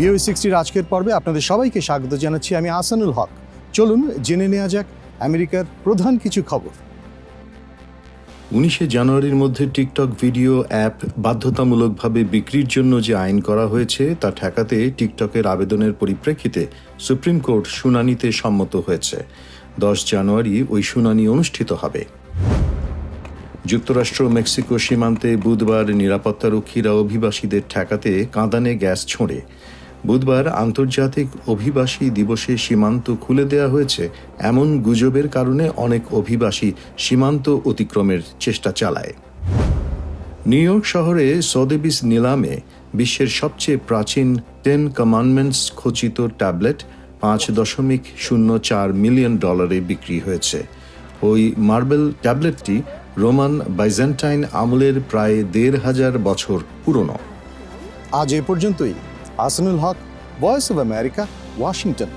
ভিও সিক্সটির আজকের পর্বে আপনাদের সবাইকে স্বাগত জানাচ্ছি আমি আসানুল হক। চলুন জেনে নেওয়া যাক আমেরিকার প্রধান কিছু খবর। উনিশে জানুয়ারির মধ্যে টিকটক ভিডিও অ্যাপ বাধ্যতামূলকভাবে বিক্রির জন্য যে আইন করা হয়েছে, তা ঠেকাতে টিকটকের আবেদনের পরিপ্রেক্ষিতে সুপ্রিম কোর্ট শুনানিতে সম্মত হয়েছে। দশ জানুয়ারি ওই শুনানি অনুষ্ঠিত হবে। যুক্তরাষ্ট্র মেক্সিকো সীমান্তে বুধবার নিরাপত্তারক্ষীরা অভিবাসীদের ঠেকাতে কাঁদানে গ্যাস ছোঁড়ে। বুধবার আন্তর্জাতিক অভিবাসী দিবসে সীমান্ত খুলে দেওয়া হয়েছে। এমন গুজবের কারণে অনেক অভিবাসী সীমান্ত অতিক্রমের চেষ্টা চালায়। নিউ ইয়র্ক শহরে সদেবিস নিলামে বিশ্বের সবচেয়ে প্রাচীন টেন কমান্ডমেন্টস খচিত ট্যাবলেট পাঁচ দশমিক শূন্য চার মিলিয়ন ডলারে বিক্রি হয়েছে। ওই মার্বেল ট্যাবলেটটি রোমান বাইজেন্টাইন আমলের প্রায় দেড় হাজার বছর পুরনো। আজ এ পর্যন্তই। Arsenal Haq, Voice of America, Washington.